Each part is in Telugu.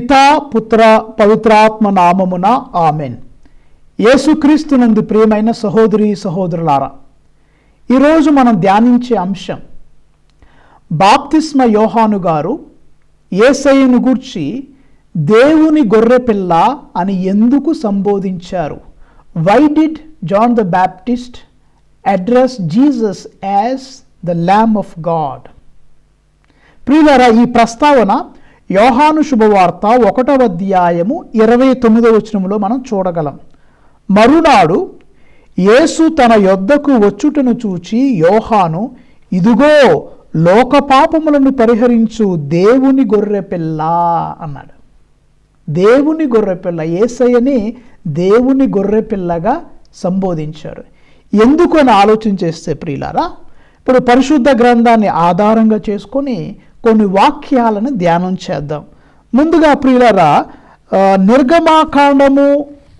పితా పుత్ర పవిత్రాత్మ నామమున ఆమెన్. యేసుక్రీస్తునందు ప్రియమైన సహోదరి సహోదరులారా ఈరోజు మనం ధ్యానించే అంశం బాప్తిస్మ యోహాను గారు ఏసయ్యను గూర్చి దేవుని గొర్రెపిల్ల అని ఎందుకు సంబోధించారు? Why did John the Baptist address Jesus as the lamb of God ప్రియులారా ఈ ప్రస్తావన యోహాను శుభవార్త ఒకటవ అధ్యాయము ఇరవై తొమ్మిదవ వచనంలో మనం చూడగలం. మరునాడు యేసు తన యొద్దకు వచ్చుటను చూచి యోహాను ఇదిగో లోక పాపములను పరిహరించు దేవుని గొర్రెపిల్ల అన్నాడు. దేవుని గొర్రెపిల్ల ఏసయ్యని దేవుని గొర్రెపిల్లగా సంబోధించారు. ఎందుకు అని ఆలోచన చేస్తే ప్రియులారా ఇప్పుడు పరిశుద్ధ గ్రంథాన్ని ఆధారంగా చేసుకొని కొన్ని వాక్యాలను ధ్యానం చేద్దాం. ముందుగా ప్రియులరా నిర్గమాకాండము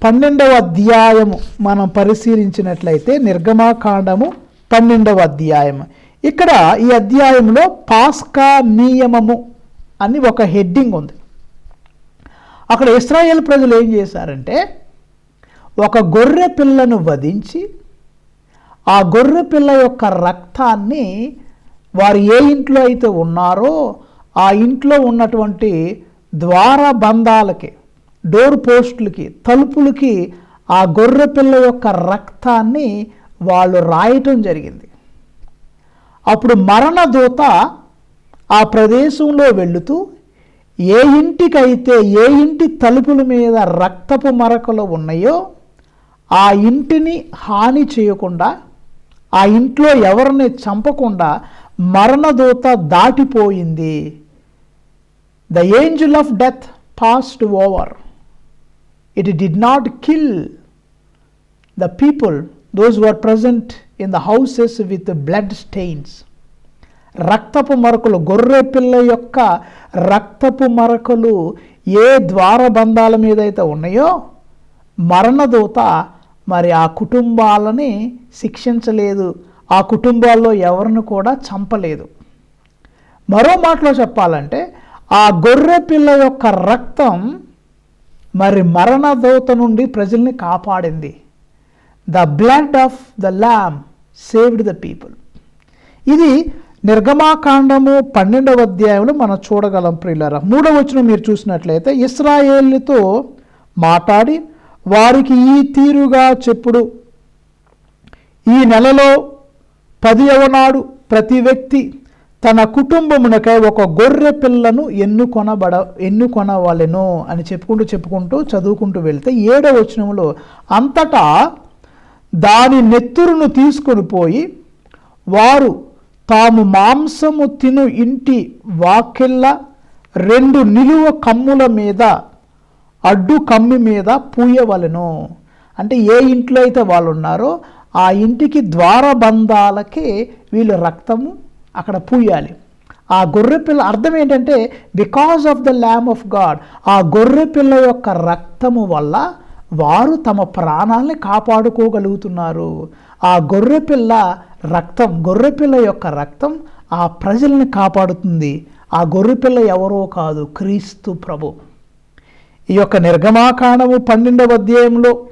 పన్నెండవ అధ్యాయము మనం పరిశీలించినట్లయితే నిర్గమాకాండము పన్నెండవ అధ్యాయము. ఇక్కడ ఈ అధ్యాయంలో పాస్కా నియమము అని ఒక హెడ్డింగ్ ఉంది. అక్కడ ఇస్రాయేల్ ప్రజలు ఏం చేశారంటే ఒక గొర్రె పిల్లను వధించి ఆ గొర్రె పిల్ల యొక్క రక్తాన్ని వారు ఏ ఇంట్లో అయితే ఉన్నారో ఆ ఇంట్లో ఉన్నటువంటి ద్వార బంధాలకి డోర్ పోస్టులకి తలుపులకి ఆ గొర్రె పిల్ల యొక్క రక్తాన్ని వాళ్ళు రాయటం జరిగింది. అప్పుడు మరణదూత ఆ ప్రదేశంలో వెళుతూ ఏ ఇంటికైతే ఏ ఇంటి తలుపుల మీద రక్తపు మరకలు ఉన్నాయో ఆ ఇంటిని హాని చేయకుండా ఆ ఇంట్లో ఎవరిని చంపకుండా మరణదూత దాటిపోయింది. The angel of death passed over it did not kill the people those were present in the houses with blood stains రక్తపు మరకలు గొర్రె పిల్ల యొక్క రక్తపు మరకలు ఏ ద్వారబంధాల మీద అయితే ఉన్నాయో మరణదూత మరి ఆ కుటుంబాలని శిక్షించలేదు. ఆ కుటుంబాల్లో ఎవరిని కూడా చంపలేదు. మరో మాటలో చెప్పాలంటే ఆ గొర్రె పిల్ల యొక్క రక్తం మరి మరణ దూత నుండి ప్రజల్ని కాపాడింది. The blood of the lamb saved the people ఇది నిర్గమాకాండము పన్నెండవ అధ్యాయంలో మనం చూడగలం ప్రియులరా. మూడవ వచ్చిన మీరు చూసినట్లయితే ఇస్రాయేళ్ళతో మాట్లాడి వారికి ఈ తీరుగా చెప్పుడు. ఈ నెలలో పదియవ నాడు ప్రతి వ్యక్తి తన కుటుంబమునకై ఒక గొర్రె పిల్లను ఎన్నుకొనబడ ఎన్నుకొనవలెను అని చెప్పుకుంటూ చెప్పుకుంటూ చదువుకుంటూ వెళ్తే ఏడవ వచనంలో అంతటా దాని నెత్తురును తీసుకొని పోయి వారు తాము మాంసము తిను ఇంటి వాకిళ్ళ రెండు నిలువ కమ్ముల మీద అడ్డు కమ్మి మీద పూయవలెను. అంటే ఏ ఇంట్లో అయితే వాళ్ళు ఉన్నారో ఆ ఇంటికి ద్వారబంధాలకి వీళ్ళు రక్తము అక్కడ పూయాలి. ఆ గొర్రె పిల్ల అర్థం ఏంటంటే because of the lamb of God ఆ గొర్రె పిల్ల యొక్క రక్తము వల్ల వారు తమ ప్రాణాలని కాపాడుకోగలుగుతున్నారు. ఆ గొర్రె పిల్ల రక్తం గొర్రె పిల్ల యొక్క రక్తం ఆ ప్రజల్ని కాపాడుతుంది. ఆ గొర్రె పిల్ల ఎవరో కాదు క్రీస్తు ప్రభు. ఈ యొక్క నిర్గమాకాండము పన్నెండవ అధ్యాయంలో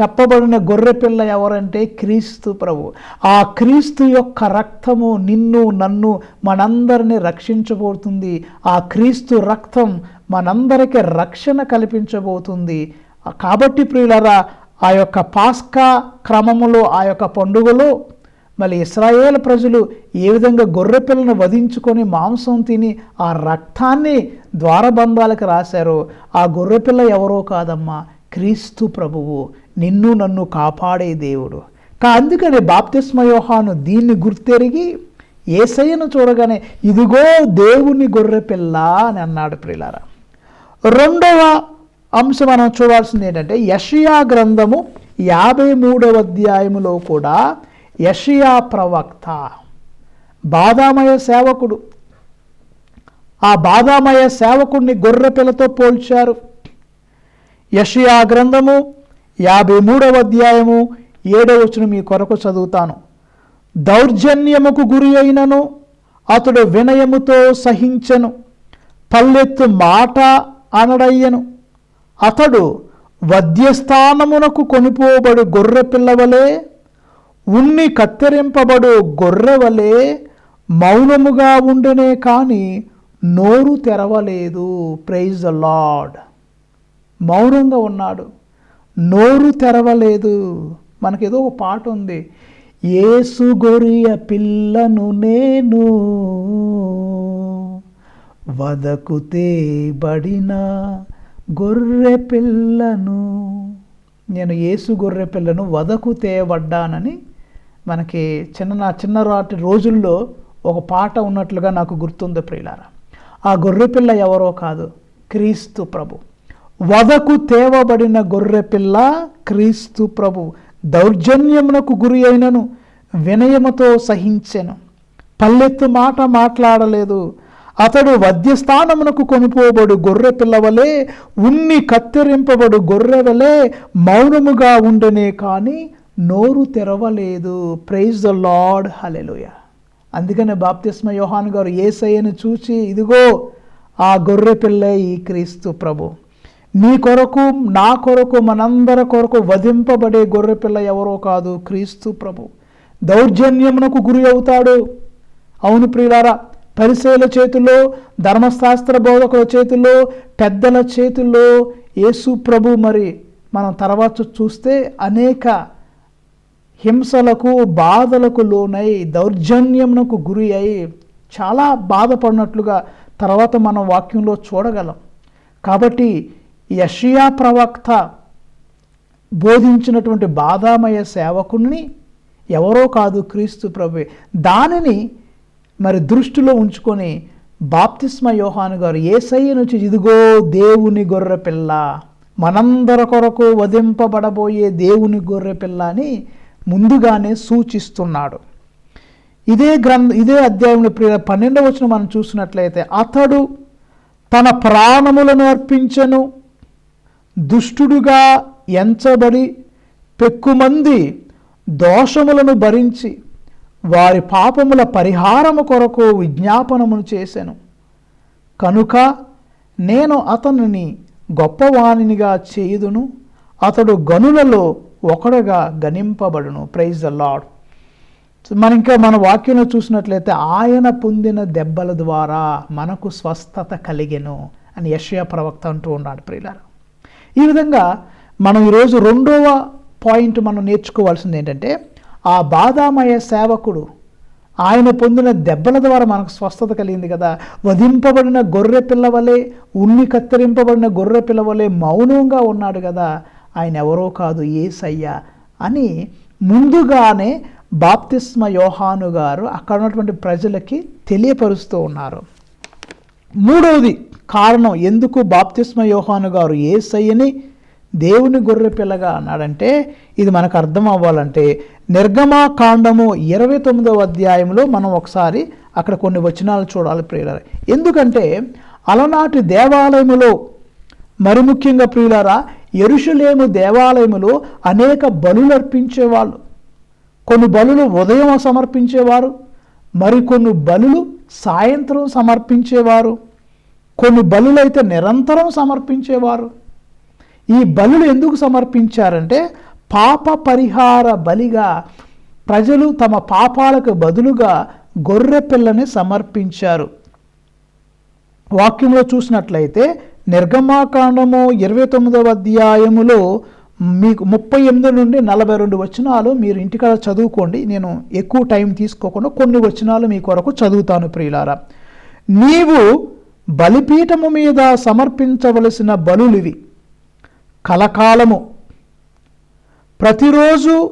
చెప్పబడిన గొర్రెపిల్ల ఎవరంటే క్రీస్తు ప్రభు. ఆ క్రీస్తు యొక్క రక్తము నిన్ను నన్ను మనందరిని రక్షించబోతుంది. ఆ క్రీస్తు రక్తం మనందరికి రక్షణ కల్పించబోతుంది. కాబట్టి ప్రియులరా ఆ యొక్క పాస్కా క్రమములో ఆ యొక్క పండుగలో మళ్ళీ ఇస్రాయేల్ ప్రజలు ఏ విధంగా గొర్రెపిల్లను వధించుకొని మాంసం తిని ఆ రక్తాన్ని ద్వారబంధాలకు రాశారో ఆ గొర్రెపిల్ల ఎవరో కాదమ్మా క్రీస్తు ప్రభువు. నిన్ను నన్ను కాపాడే దేవుడు. కా అందుకని బాప్తిస్మయోహాను దీన్ని గుర్తెరిగి ఏసయ్యను చూడగానే ఇదిగో దేవుని గొర్రెపిల్ల అని అన్నాడు ప్రిలారా రెండవ అంశం మనం చూడాల్సింది ఏంటంటే యషియా గ్రంథము యాభై మూడవ అధ్యాయములో కూడా యషియా ప్రవక్త బాదామయ సేవకుడు. ఆ బాదామయ సేవకుడిని గొర్రెపిల్లతో పోల్చారు. యషియా గ్రంథము యాభై మూడవ అధ్యాయము ఏడవ వచ్చిన మీ కొరకు చదువుతాను. దౌర్జన్యముకు గురి అయినను అతడు వినయముతో సహించెను. పల్లెత్తు మాట అనడయ్యను. అతడు వద్యస్థానమునకు కొనిపోబడు గొర్రె పిల్లవలే ఉన్ని కత్తిరింపబడు గొర్రెవలే మౌనముగా ఉండనే కానీ నోరు తెరవలేదు. ప్రైజ్ ద లాడ్ మౌనంగా ఉన్నాడు. నోరు తెరవలేదు. మనకేదో ఒక పాట ఉంది. ఏసు గొరియ పిల్లను నేను వదకు తేబడిన గొర్రె పిల్లను నేను ఏసు గొర్రె పిల్లను వదకు తేబడ్డానని మనకి చిన్న నా చిన్ననాటి రోజుల్లో ఒక పాట ఉన్నట్లుగా నాకు గుర్తుంది ప్రియులారా. ఆ గొర్రె పిల్ల ఎవరో కాదు క్రీస్తు ప్రభు. వదకు తేవబడిన గొర్రె పిల్ల క్రీస్తు ప్రభు దౌర్జన్యమునకు గురి అయినను వినయముతో సహించెను. పల్లెత్తు మాట మాట్లాడలేదు. అతడు వద్యస్థానమునకు కొనిపోబడు గొర్రె పిల్లవలే ఉన్ని కత్తిరింపబడు గొర్రెవలే మౌనముగా ఉండనే కానీ నోరు తెరవలేదు. ప్రైజ్ ద లార్డ్ హలెలుయ అందుకనే బాప్తిస్మ యోహాన్ గారు ఏసయ్యను చూచి ఇదిగో ఆ గొర్రె పిల్ల ఈ క్రీస్తు ప్రభు. నీ కొరకు నా కొరకు మనందరి కొరకు వధింపబడే గొర్రె పిల్ల ఎవరో కాదు క్రీస్తు ప్రభు. దౌర్జన్యమునకు గురి అవుతాడు. అవును ప్రియులారా పరిశీల చేతుల్లో ధర్మశాస్త్ర బోధకుల చేతుల్లో పెద్దల చేతుల్లో యేసు ప్రభు మరి మనం తర్వాత చూస్తే అనేక హింసలకు బాధలకు లోనై దౌర్జన్యమునకు గురి అయి చాలా బాధపడినట్లుగా తర్వాత మనం వాక్యంలో చూడగలం. కాబట్టి యషియా ప్రవక్త బోధించినటువంటి బాధామయ సేవకుణ్ణి ఎవరో కాదు క్రీస్తు ప్రభు. దానిని మరి దృష్టిలో ఉంచుకొని బాప్తిస్మ యోహాను గారు ఏసయ్య నుంచి ఇదిగో దేవుని గొర్రె పిల్ల మనందరి కొరకు వధింపబడబోయే దేవుని గొర్రె పిల్ల అని ముందుగానే సూచిస్తున్నాడు. ఇదే గ్రంథ ఇదే అధ్యాయంలో ప్రియ పన్నెండవ వచ్చిన మనం చూసినట్లయితే అతడు తన ప్రాణములను అర్పించను దుష్టుడుగా ఎంచబడి పెక్కుమంది దోషములను భరించి వారి పాపముల పరిహారము కొరకు విజ్ఞాపనమును చేశాను కనుక నేను అతనిని గొప్పవాణినిగా చేయుదును అతడు గనులలో ఒకడుగా గణింపబడును. ప్రైజ్ ద లాడ్ మన ఇంకా మన వాక్యంలో చూసినట్లయితే ఆయన పొందిన దెబ్బల ద్వారా మనకు స్వస్థత కలిగెను అని యశయ ప్రవక్త అంటూ ఉన్నాడు ప్రియులారా. ఈ విధంగా మనం ఈరోజు రెండవ పాయింట్ మనం నేర్చుకోవాల్సింది ఏంటంటే ఆ బాధామయ సేవకుడు ఆయన పొందిన దెబ్బల ద్వారా మనకు స్వస్థత కలిగింది కదా. వధింపబడిన గొర్రె పిల్లవలే ఉన్ని కత్తిరింపబడిన గొర్రె పిల్లవలే మౌనంగా ఉన్నాడు కదా. ఆయన ఎవరో కాదు ఏసయ్య అని ముందుగానే బాప్తిస్మ యోహాను గారు అక్కడ ఉన్నటువంటి ప్రజలకి తెలియపరుస్తూ ఉన్నారు. మూడవది కారణం ఎందుకు బాప్తిస్మ యోహాను గారు ఏసయ్యని దేవుని గొర్రె పిల్లగా అన్నాడంటే ఇది మనకు అర్థం అవ్వాలంటే నిర్గమాకాండము ఇరవై తొమ్మిదవ అధ్యాయంలో మనం ఒకసారి అక్కడ కొన్ని వచనాలు చూడాలి ప్రియులారా. ఎందుకంటే అలనాటి దేవాలయములో మరి ముఖ్యంగా ప్రియులారా ఎరుషులేము దేవాలయములో అనేక బలులు అర్పించేవాళ్ళు కొన్ని బలులు ఉదయం సమర్పించేవారు మరికొన్ని బలులు సాయంత్రం సమర్పించేవారు. కొన్ని బలులైతే నిరంతరం సమర్పించేవారు. ఈ బలులు ఎందుకు సమర్పించారంటే పాప పరిహార బలిగా ప్రజలు తమ పాపాలకు బదులుగా గొర్రె పిల్లని సమర్పించారు. వాక్యంలో చూసినట్లయితే నిర్గమాకాండము ఇరవై తొమ్మిదవ అధ్యాయములో మీకు ముప్పై ఎనిమిది నుండి నలభై రెండు వచనాలు మీరు ఇంటికాడ చదువుకోండి. నేను ఎక్కువ టైం తీసుకోకుండా కొన్ని వచనాలు మీ కొరకు చదువుతాను ప్రియులారా. నీవు బలిపీఠము మీద సమర్పించవలసిన బలులివి. కలకాలము. ప్రతిరోజు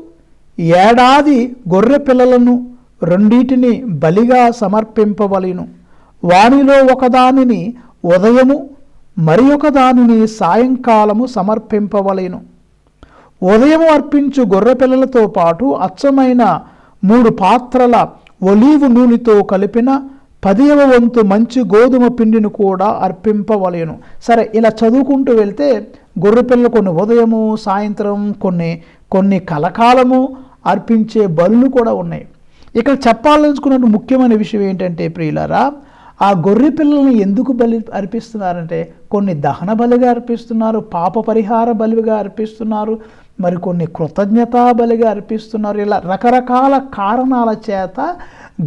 ఏడాది గొర్రె పిల్లలను రెండింటిని బలిగా సమర్పింపవలను. వానిలో ఒకదానిని ఉదయము మరి ఒకదానిని సాయంకాలము సమర్పింపవలేను. ఉదయం అర్పించు గొర్రె పిల్లలతో పాటు అచ్చమైన మూడు పాత్రల ఒలీవు నూనెతో కలిపిన పదివ వంతు మంచి గోధుమ పిండిని కూడా అర్పింపవలేను. సరే ఇలా చదువుకుంటూ వెళ్తే గొర్రె పిల్లలు కొన్ని ఉదయము సాయంత్రం కొన్ని కొన్ని కలకాలము అర్పించే బలులు కూడా ఉన్నాయి. ఇక్కడ చెప్పాలనుకున్న ముఖ్యమైన విషయం ఏంటంటే ప్రియులారా ఆ గొర్రె పిల్లల్ని ఎందుకు బలి అర్పిస్తున్నారంటే కొన్ని దహన బలిగా అర్పిస్తున్నారు పాప పరిహార బలిగా అర్పిస్తున్నారు మరి కొన్ని కృతజ్ఞతా బలిగా అర్పిస్తున్నారు. ఇలా రకరకాల కారణాల చేత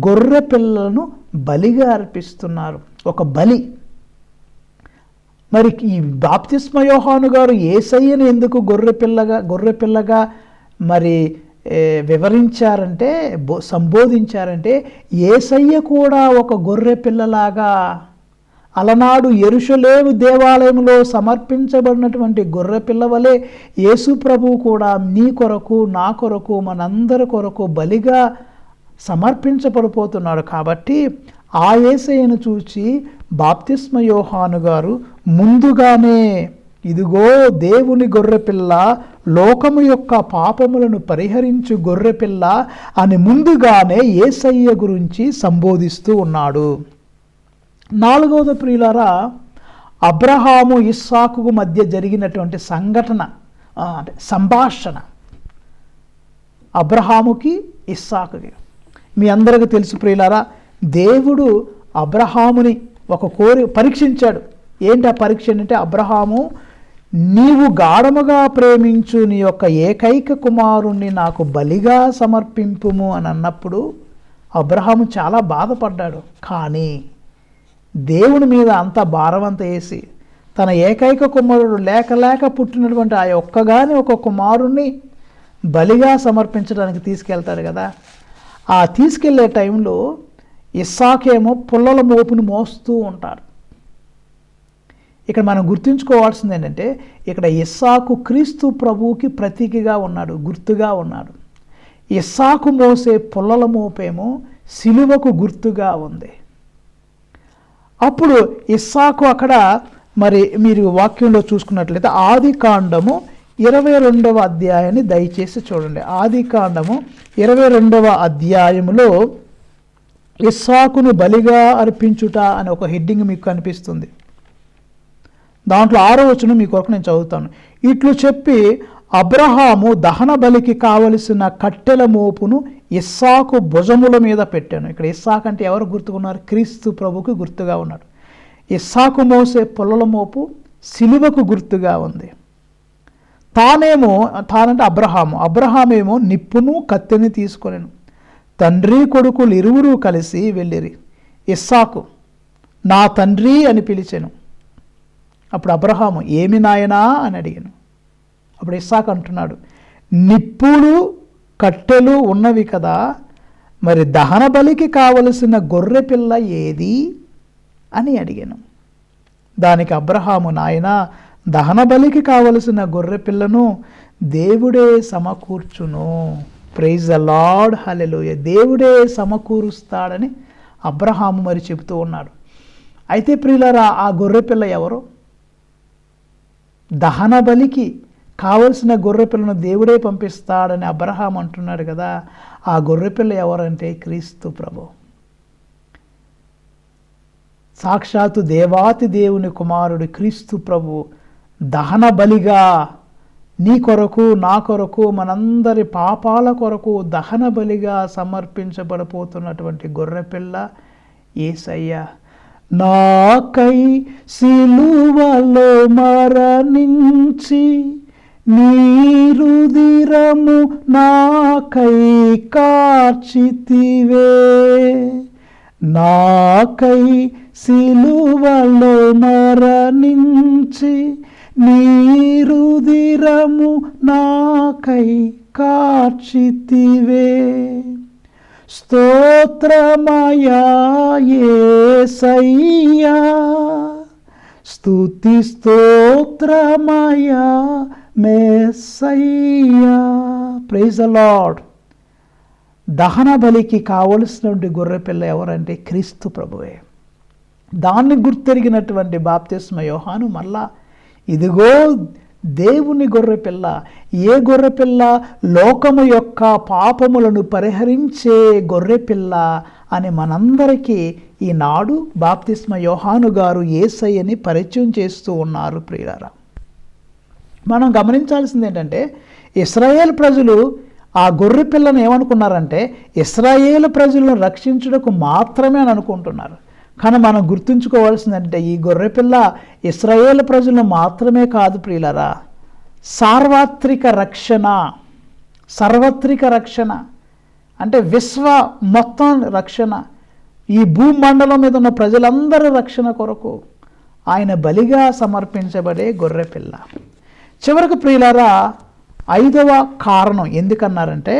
గొర్రె పిల్లలను బలిగా అర్పిస్తున్నారు. ఒక బలి. మరి ఈ బాప్తిస్మ యోహాను గారు ఏసయ్యను ఎందుకు గొర్రె పిల్లగా గొర్రె పిల్లగా మరి వివరించారంటే బో సంబోధించారంటే ఏసయ్య కూడా ఒక గొర్రె పిల్లలాగా అలనాడు ఎరుషలేము దేవాలయంలో సమర్పించబడినటువంటి గొర్రె పిల్ల వలె యేసు ప్రభువు కూడా నీ కొరకు నా కొరకు మనందరి కొరకు బలిగా సమర్పించబడిపోతున్నాడు కాబట్టి ఆ ఏసయ్యను చూచి బాప్తిస్మ యోహాను గారు ముందుగానే ఇదిగో దేవుని గొర్రెపిల్ల లోకము యొక్క పాపములను పరిహరించు గొర్రెపిల్ల అని ముందుగానే ఏసయ్య గురించి సంబోధిస్తూ ఉన్నాడు. నాలుగవది ప్రియులారా అబ్రహాము ఇస్సాకు మధ్య జరిగినటువంటి సంఘటన అంటే సంభాషణ అబ్రహాముకి ఇస్సాకుకి. మీ అందరికీ తెలుసు ప్రియులారా దేవుడు అబ్రహాముని ఒక కోరి పరీక్షించాడు. ఏంటి ఆ పరీక్ష అంటే అబ్రహాము నీవు గాఢముగా ప్రేమించు నీ యొక్క ఏకైక కుమారుణ్ణి నాకు బలిగా సమర్పింపుము అని అన్నప్పుడు అబ్రహాము చాలా బాధపడ్డాడు. కానీ దేవుని మీద అంత భారవంత వేసి తన ఏకైక కుమారుడు లేక లేక పుట్టినటువంటి ఆ ఒక్కగాని ఒక కుమారుణ్ణి బలిగా సమర్పించడానికి తీసుకెళ్తాడు కదా. ఆ తీసుకెళ్ళే టైంలో ఇస్సాకేమో పుల్లల మోపుని మోస్తూ ఉంటాడు ఇక్కడ మనం గుర్తుంచుకోవాల్సింది ఏంటంటే ఇక్కడ ఇస్సాకు క్రీస్తు ప్రభువుకి ప్రతీకగా ఉన్నాడు గుర్తుగా ఉన్నాడు. ఇస్సాకు మోసే పుల్లల మోపేమో సిలువకు గుర్తుగా ఉంది. అప్పుడు ఇస్సాకు అక్కడ మరి మీరు వాక్యంలో చూసుకున్నట్లయితే ఆది కాండము ఇరవై రెండవ అధ్యాయాన్ని దయచేసి చూడండి. ఆది కాండము ఇరవై రెండవ అధ్యాయములో ఇస్సాకును బలిగా అర్పించుట అనే ఒక హెడ్డింగ్ మీకు కనిపిస్తుంది. దాంట్లో ఆరో వచనం మీ కొరకు నేను చదువుతాను. ఇట్లు చెప్పి అబ్రహాము దహన బలికి కావలసిన కట్టెల మోపును ఇస్సాకు భుజముల మీద పెట్టాను. ఇక్కడ ఇస్సాక్ అంటే ఎవరు గుర్తుకున్నారు? క్రీస్తు ప్రభుకు గుర్తుగా ఉన్నాడు. ఇస్సాకు మోసే పొల్లల మోపు సిలువకు గుర్తుగా ఉంది. తానేమో తానంటే అబ్రహాము. అబ్రహామేమో నిప్పును కత్తెని తీసుకొనిను. తండ్రి కొడుకులు ఇరువురు కలిసి వెళ్ళిరి. ఇస్సాకు నా తండ్రి అని పిలిచాను. అప్పుడు అబ్రహాము ఏమి నాయనా? అని అడిగాను. అప్పుడు ఇస్సాకు అంటున్నాడు నిప్పులు కట్టెలు ఉన్నవి కదా మరి దహన బలికి కావలసిన గొర్రె పిల్ల ఏది? అని అడిగాను. దానికి అబ్రహాము నాయనా దహన బలికి కావలసిన గొర్రె పిల్లను దేవుడే సమకూర్చును. ప్రైజ్ ద లార్డ్ హలెలోయ దేవుడే సమకూరుస్తాడని అబ్రహాము మరి చెబుతూ ఉన్నాడు. అయితే ప్రియులరా ఆ గొర్రె పిల్ల ఎవరు? దహన బలికి కావలసిన గొర్రెపిల్లను దేవుడే పంపిస్తాడని అబ్రహాం అంటున్నాడు కదా. ఆ గొర్రెపిల్ల ఎవరంటే క్రీస్తు ప్రభు. సాక్షాత్తు దేవాతి దేవుని కుమారుడు క్రీస్తు ప్రభు. దహన బలిగా నీ కొరకు నా కొరకు మనందరి పాపాల కొరకు దహన బలిగా సమర్పించబడిపోతున్నటువంటి గొర్రెపిల్ల ఏసయ్య. నాకై సిలువలో మరణించి నీరుదిరము నాకై కాచితివే నాకై సిలువలో మరణించి నీరుదిరము నాకై కాక్షితివే స్తోత్రమయా యేసయ్యా స్తుతి స్తోత్రమయా మెస్సయ్యా ప్రైజ్ ద దహన బలికి కావలసినటువంటి గొర్రెపిల్ల ఎవరంటే క్రీస్తు ప్రభువే. దాన్ని గుర్తెరిగినటువంటి బాప్తిస్మ యోహాను మళ్ళా ఇదిగో దేవుని గొర్రెపిల్ల ఏ గొర్రెపిల్ల లోకము యొక్క పాపములను పరిహరించే గొర్రెపిల్ల అని మనందరికీ ఈనాడు బాప్తిస్మ యోహాను గారు ఏసయ్యని పరిచయం చేస్తూ ఉన్నారు ప్రియులారా. మనం గమనించాల్సింది ఏంటంటే ఇస్రాయేల్ ప్రజలు ఆ గొర్రె పిల్లను ఏమనుకున్నారంటే ఇస్రాయేల్ ప్రజలను రక్షించుటకు మాత్రమే అని అనుకుంటున్నారు. కానీ మనం గుర్తుంచుకోవాల్సిందంటే ఈ గొర్రెపిల్ల ఇస్రాయేల్ ప్రజలు మాత్రమే కాదు ప్రియులరా. సార్వత్రిక రక్షణ సార్వత్రిక రక్షణ అంటే విశ్వ మొత్తం రక్షణ ఈ భూమండలం మీద ఉన్న ప్రజలందరి రక్షణ కొరకు ఆయన బలిగా సమర్పించబడే గొర్రెపిల్ల చివరికి ప్రియులరా ఐదవ కారణం ఎందుకన్నారంటే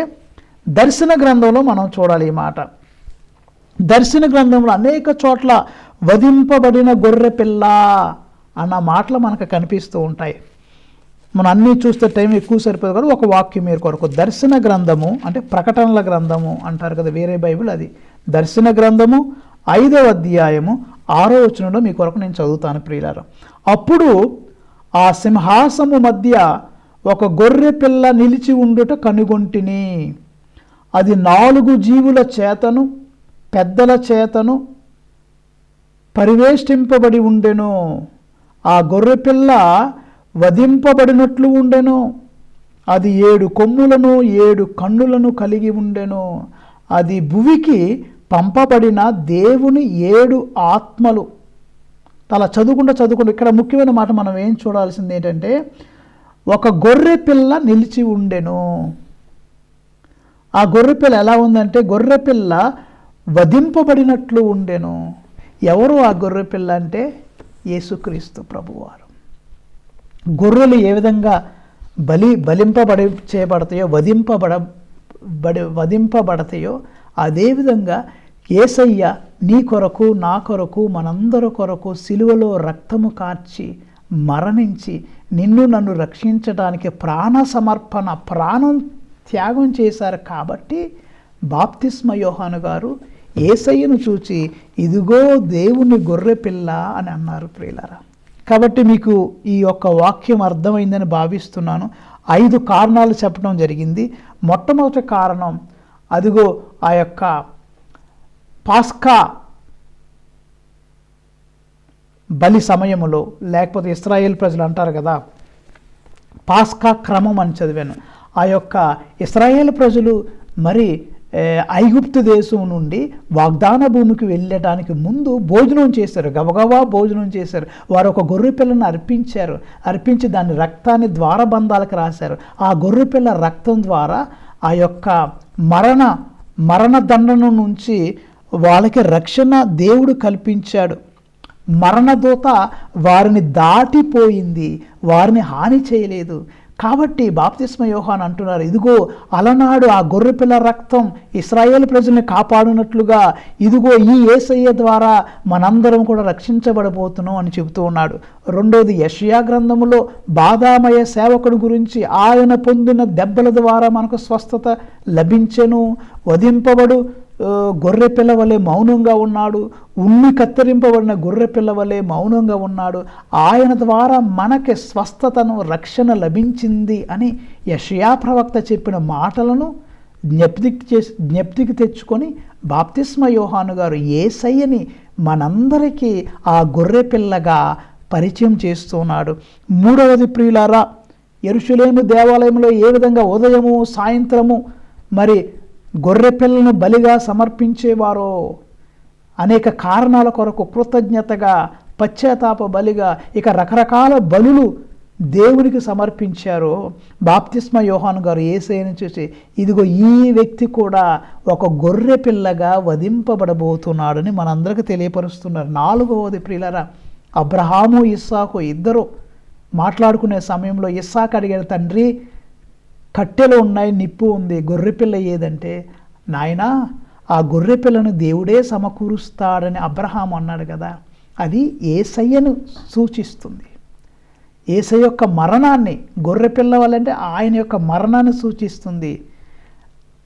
దర్శన గ్రంథంలో మనం చూడాలి ఈ మాట. దర్శన గ్రంథంలో అనేక చోట్ల వధింపబడిన గొర్రె పిల్ల అన్న మాటలు మనకు కనిపిస్తూ ఉంటాయి. మనం అన్నీ చూస్తే టైం ఎక్కువ సరిపోదు కదా ఒక వాక్యం మీరు కొరకు. దర్శన గ్రంథము అంటే ప్రకటనల గ్రంథము అంటారు కదా వేరే బైబిల్ అది. దర్శన గ్రంథము ఐదవ అధ్యాయము ఆరో వచనంలో మీ కొరకు నేను చదువుతాను ప్రియులారు. అప్పుడు ఆ సింహాసము మధ్య ఒక గొర్రె పిల్ల నిలిచి ఉండుట కనుగొంటిని. అది నాలుగు జీవుల చేతను పెద్దల చేతను పరివేష్టింపబడి ఉండెను. ఆ గొర్రెపిల్ల వధింపబడినట్లు ఉండెను. అది ఏడు కొమ్ములను ఏడు కన్నులను కలిగి ఉండెను. అది భువికి పంపబడిన దేవుని ఏడు ఆత్మలు. అలా చదువుకుంటూ చదువుకుంటూ ఇక్కడ ముఖ్యమైన మాట మనం ఏం చూడాల్సింది ఏంటంటే ఒక గొర్రె పిల్ల నిలిచి ఉండెను. ఆ గొర్రె పిల్ల ఎలా ఉందంటే గొర్రెపిల్ల వధింపబడినట్లు ఉండెను. ఎవరు ఆ గొర్రెపిల్ల అంటే? యేసుక్రీస్తు ప్రభువారు. గొర్రెలు ఏ విధంగా బలి బలింపబడి చేయబడతాయో వధింపబడ బడి వధింపబడతాయో అదేవిధంగా ఏసయ్య నీ కొరకు నా కొరకు మనందరి కొరకు సిలువలో రక్తము కార్చి మరణించి నిన్ను నన్ను రక్షించడానికి ప్రాణ సమర్పణ ప్రాణం త్యాగం చేశారు కాబట్టి బాప్తిస్మ యోహాను గారు ఏసయ్యను చూచి ఇదిగో దేవుని గొర్రె పిల్ల అని అన్నారు ప్రియులారా. కాబట్టి మీకు ఈ యొక్క వాక్యం అర్థమైందని భావిస్తున్నాను. ఐదు కారణాలు చెప్పడం జరిగింది. మొట్టమొదటి కారణం అదిగో ఆ యొక్క పాస్కా బలి సమయములో లేకపోతే ఇస్రాయేల్ ప్రజలు అంటారు కదా పాస్కా క్రమం అని చదివాను. ఆ యొక్క ఇస్రాయేల్ ప్రజలు మరి ఐగుప్తు దేశం నుండి వాగ్దాన భూమికి వెళ్ళడానికి ముందు భోజనం చేశారు. గబగబా భోజనం చేశారు. వారు ఒక గొర్రె పిల్లను అర్పించారు. అర్పించి దాని రక్తాన్ని ద్వారబంధాలకు రాశారు. ఆ గొర్రె పిల్ల రక్తం ద్వారా ఆ యొక్క మరణ మరణ దండన నుంచి వాళ్ళకి రక్షణ దేవుడు కల్పించాడు. మరణదూత వారిని దాటిపోయింది. వారిని హాని చేయలేదు. కాబట్టి బాప్తిస్మ యోహాన్ అంటున్నారు ఇదిగో అలనాడు ఆ గొర్రెపిల్ల రక్తం ఇస్రాయేల్ ప్రజల్ని కాపాడునట్లుగా ఇదిగో ఈ ఏసయ్య ద్వారా మనందరం కూడా రక్షించబడబోతున్నాం అని చెబుతూ ఉన్నాడు. రెండోది యషయా గ్రంథములో బాధామయ సేవకుడు గురించి ఆయన పొందిన దెబ్బల ద్వారా మనకు స్వస్థత లభించెను వధింపబడు గొర్రె పిల్ల వలె మౌనంగా ఉన్నాడు. ఉన్ని కత్తిరింపబడిన గొర్రె పిల్ల వలె మౌనంగా ఉన్నాడు. ఆయన ద్వారా మనకి స్వస్థతను రక్షణ లభించింది అని యషయా ప్రవక్త చెప్పిన మాటలను జ్ఞప్తికి చేసి జ్ఞప్తికి తెచ్చుకొని బాప్తిస్మ యోహాను గారు ఏసయ్యని మనందరికీ ఆ గొర్రె పిల్లగా పరిచయం చేస్తున్నాడు. మూడవది ప్రియులారా ఎరుషులేము దేవాలయంలో ఏ విధంగా ఉదయము సాయంత్రము మరి గొర్రె పిల్లను బలిగా సమర్పించేవారో అనేక కారణాల కొరకు కృతజ్ఞతగా పశ్చాత్తాప బలిగా ఇక రకరకాల బలులు దేవునికి సమర్పించారో బాప్తిస్మ యోహాన్ గారు ఏసైని చూసి ఇదిగో ఈ వ్యక్తి కూడా ఒక గొర్రె పిల్లగా వధింపబడబోతున్నాడని మనందరికీ తెలియపరుస్తున్నారు. నాలుగవది ప్రియులరా అబ్రహాము ఇస్సాకు ఇద్దరు మాట్లాడుకునే సమయంలో ఇస్సాకు అడిగాడు తండ్రి కట్టెలు ఉన్నాయి నిప్పు ఉంది గొర్రెపిల్ల ఏదంటే నాయనా ఆ గొర్రెపిల్లను దేవుడే సమకూరుస్తాడని అబ్రహాం అన్నాడు కదా అది ఏసయ్యను సూచిస్తుంది. ఏసై యొక్క మరణాన్ని గొర్రెపిల్ల వల్లంటే ఆయన యొక్క మరణాన్ని సూచిస్తుంది.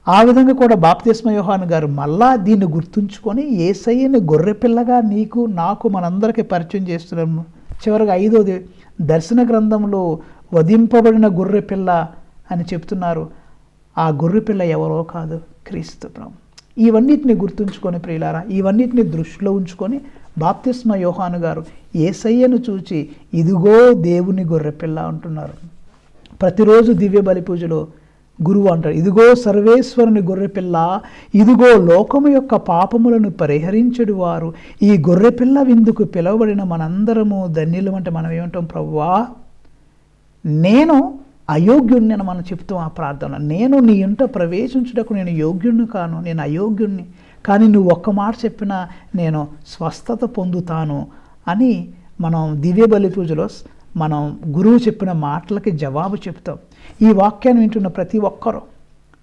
ఆ విధంగా కూడా బాప్తిస్మ యోహాన్ గారు మళ్ళా దీన్ని గుర్తుంచుకొని ఏసయ్యని గొర్రెపిల్లగా నీకు నాకు మనందరికీ పరిచయం చేస్తున్నాము. చివరిగా ఐదోది దర్శన గ్రంథంలో వధింపబడిన గొర్రెపిల్ల అని చెప్తున్నారు. ఆ గొర్రెపిల్ల ఎవరో కాదు క్రీస్తు ప్రభు. ఇవన్నిటిని గుర్తుంచుకొని ప్రియులారా ఇవన్నిటిని దృష్టిలో ఉంచుకొని బాప్తిస్మ యోహాను గారు ఏసయ్యను చూచి ఇదిగో దేవుని గొర్రెపిల్ల అంటున్నారు. ప్రతిరోజు దివ్య బలి పూజలో గురువు అంటారు ఇదిగో సర్వేశ్వరుని గొర్రెపిల్ల ఇదిగో లోకము యొక్క పాపములను పరిహరించడు వారు. ఈ గొర్రెపిల్ల విందుకు పిలువబడిన మనందరము ధన్యులు అంటే మనం ఏమంటాం ప్రవ్వా నేను అయోగ్యుణ్ణి మనం చెప్తాం ఆ ప్రార్థన. నేను నీ ఇంట ప్రవేశించుటకు నేను యోగ్యుణ్ణి కాను నేను అయోగ్యుణ్ణి. కానీ నువ్వు ఒక్క మాట చెప్పినా నేను స్వస్థత పొందుతాను అని మనం దివ్య బలి పూజలో మనం గురువు చెప్పిన మాటలకి జవాబు చెప్తాం. ఈ వాక్యాన్ని వింటున్న ప్రతి ఒక్కరూ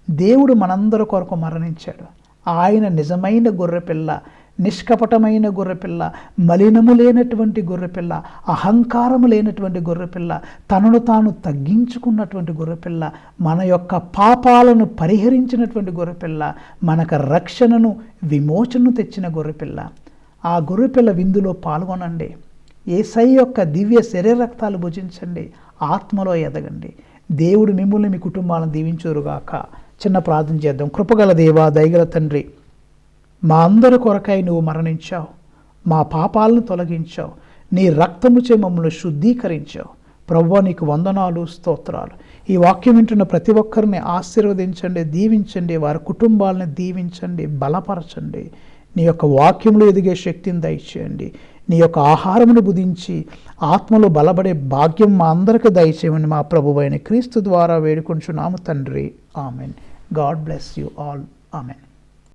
దేవుడు మనందరి కొరకు మరణించాడు. ఆయన నిజమైన గొర్రెపిల్ల నిష్కపటమైన గొర్రెపిల్ల మలినము లేనటువంటి గొర్రెపిల్ల అహంకారము లేనటువంటి గొర్రెపిల్ల తనను తాను తగ్గించుకున్నటువంటి గొర్రెపిల్ల మన యొక్క పాపాలను పరిహరించినటువంటి గొర్రెపిల్ల మనకు రక్షణను విమోచనను తెచ్చిన గొర్రెపిల్ల. ఆ గొర్రెపిల్ల విందులో పాల్గొనండి. ఏసై యొక్క దివ్య శరీరక్తాలు భుజించండి. ఆత్మలో ఎదగండి. దేవుడు మిమ్మల్ని మీ కుటుంబాలను దీవించురుగాక. చిన్న ప్రార్థన చేద్దాం. కృపగల దేవా దయగల తండ్రి మా అందరి కొరకై నువ్వు మరణించావు. మా పాపాలను తొలగించావు. నీ రక్తముచే మమ్మల్ని శుద్ధీకరించావు. ప్రవ్వ నీకు వందనాలు స్తోత్రాలు. ఈ వాక్యం వింటున్న ప్రతి ఒక్కరిని ఆశీర్వదించండి దీవించండి వారి కుటుంబాలను దీవించండి బలపరచండి. నీ యొక్క వాక్యంలో ఎదిగే శక్తిని దయచేయండి. నీ యొక్క ఆహారమును బుధించి ఆత్మలో బలపడే భాగ్యం మా అందరికి దయచేయమని మా ప్రభువైన క్రీస్తు ద్వారా వేడుకొంచున్నాము తండ్రి. Amen. God bless you all. Amen.